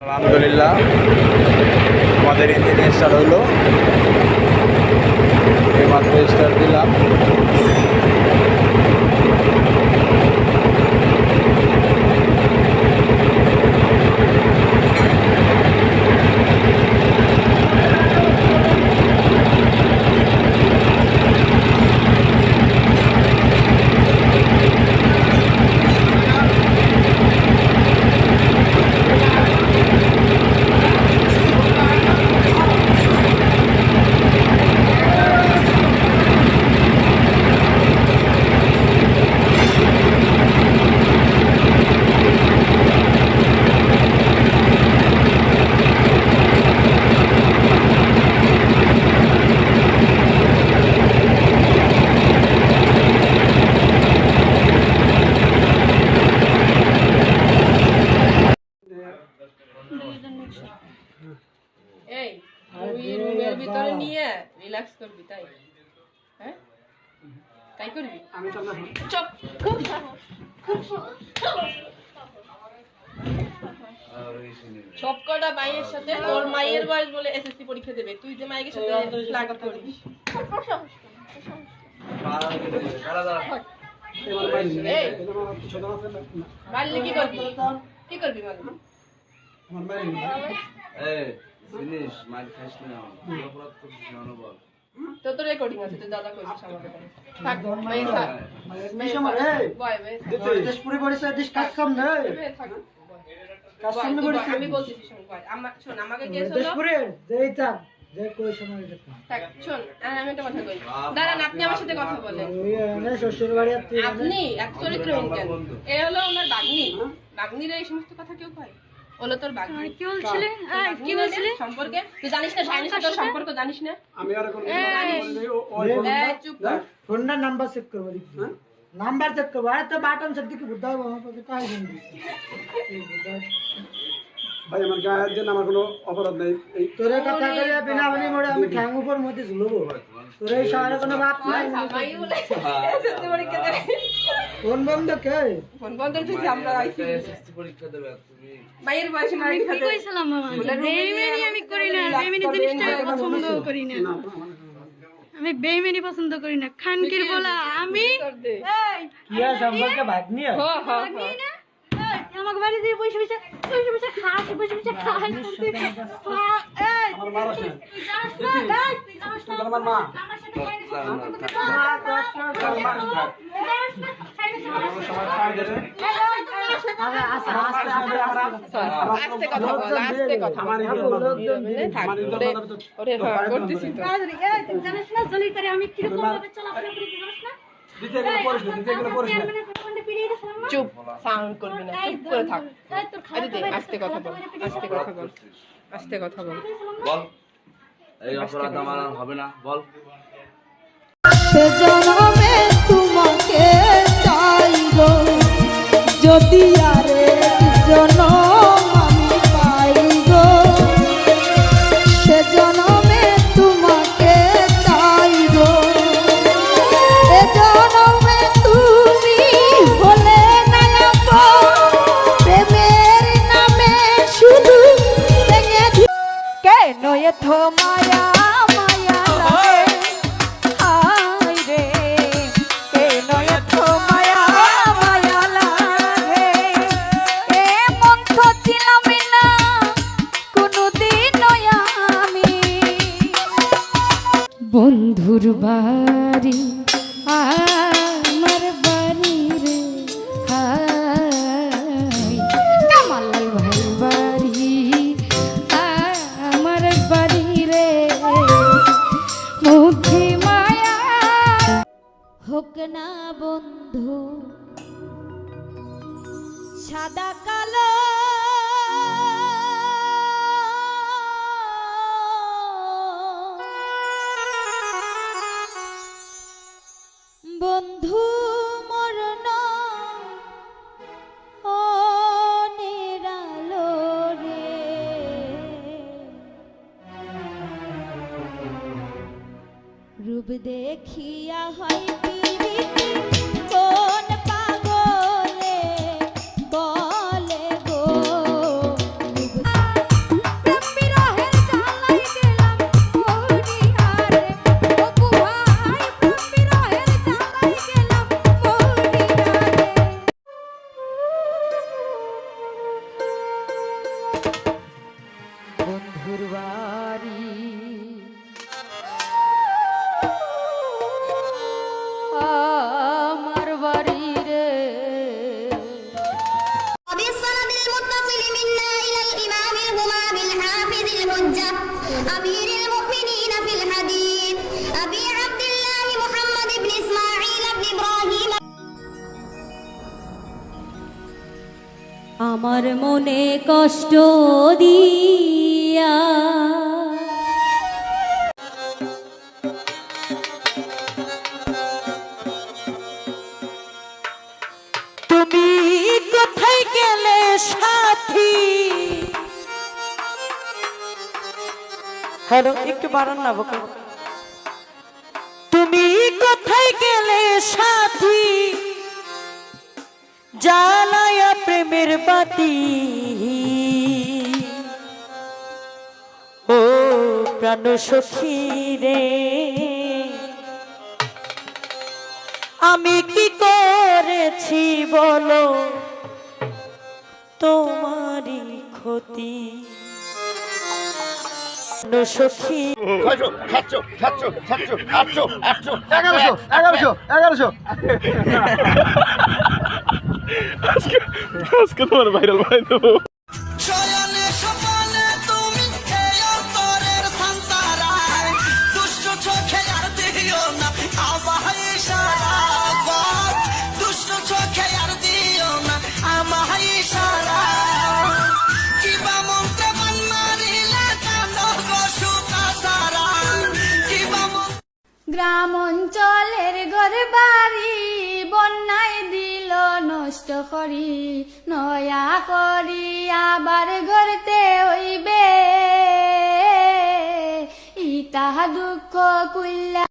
আলহামদুলিল্লাহ আমাদের engine star হলো। এইমাত্র স্টার দিলাম এই তুই রুমের ভিতরে নিয়ে রিল্যাক্স করবি তাই হ্যাঁ তাই করবি? চুপ খুব সবকটা মায়ের সাথে তোর মায়ের বয়স বলে এসএসসি পরীক্ষা দেবে। তুই যে মায়ের সাথে ফ্লার্ট করিস। এই। মারলে কি করবি? কি করবি মারলে জিনিস মার খাইস না। অপরাধ করছিস অনুভব তো তোর রেকর্ডিং আছে তুই দাদা থাক বয় বয় দেশপুরি পরিচয় দিস কাজ কাম নেই। থাক। কাজ আমি বলতেছি শোন আমা- শোন আমাকে কেস হলো দেশপুরে যেই চাপ যে কই সময় থাক, শোন আমি একটা কথা কই। দাঁড়ান আপনি আমার সাথে কথা বলেন। ওই শ্বশুর বাড়ি আর আপনি এক চরিত্রহীন কেন এ হলো ওনার বাগনি। বাগনিরা এই সমস্ত কথা কেউ কয়? হলো তোর বাগনি কি বলছিলে? তোর বাগনি সম্পর্কে? তুই জানিস না জানিস তোর সম্পর্ক জানিস না? আমি আর কোনো চুপ কর। ফোনটা নাম্বার চেক করব নাম্বার চেক করব আরে তো বাটন সব দিকে বুদ্ধা কাজ নেই। ভাই আমার গায়ের জন্য আমার কোনো অপরাধ নেই। তোরে কথা বিনা মোড়ে আমি ঠ্যাং উপর মধ্যে ঝুলবো তোর এই শহরে কোনো বাপ নাই। এসএসসি পরীক্ষা দেবে। ফোন বন্ধ কে? ফোন বন্ধ থেকে আমরা আইছি এসএসসি পরীক্ষা দেবে আর তুমি মায়ের বয়সে মায়ের কি কইছিলাম মামা? বেইমানি আমি করি না বেইমানি জিনিসটা পছন্দ করি না। আমি বেইমানি পছন্দ করি না। খানকির বলা আমি এই কি সম্পর্কে ভাগ হ হ হ না, আমাকে বাড়ি দিয়ে বসে বসে বসে বসে খাস বসে বসে খাস এই আমার মা। আছে তুই জানিস না। তুই আমার মা আমি কীরকম ভাবে চলাফেরা করি জানিস না? পরিস না দ্বিতীয় কোনো পরিস না চুপ সাউন্ড করবি না চুপ করে থাক। আস্তে কথা বল আস্তে কথা বল আস্তে কথা বল। বল এই অপরাধ আমার হবে না বল। সে জনমে তোমাকে চাইব যদি আরে জনম হোক না বন্ধু সাদা কালো বন্ধু মরণ অনিরালো রে। রূপ দেখিয়া হয় திருவாரீ আমার মনে কষ্ট দিয়া। তুমি কোথায় গেলে সাথী? হ্যালো, একটু বাড়ান না বোকা। তুমি কোথায় গেলে সাথী? প্রেমের বাতি ও প্রাণ সখী রে আমি কি করেছি বলো? তোমারই ক্ষতি। সখী এগারোশো এগারোশো এগারোশো। শয়নে স্বপনে তুমি এই অন্তরের সন্তারায় দুষ্ট চোখে আর দিও না আমায় সারা গর দুষ্ট চোখে আর দিও না আমায় সারা কিবা মন্ত্রে মারিলে কান্দ সুতা সারা? কিবা মন্ত্রে গ্রাম নষ্ট করি নয়া করি আবার ঘরতে হইবে। ইতা দুঃখ কুল্লা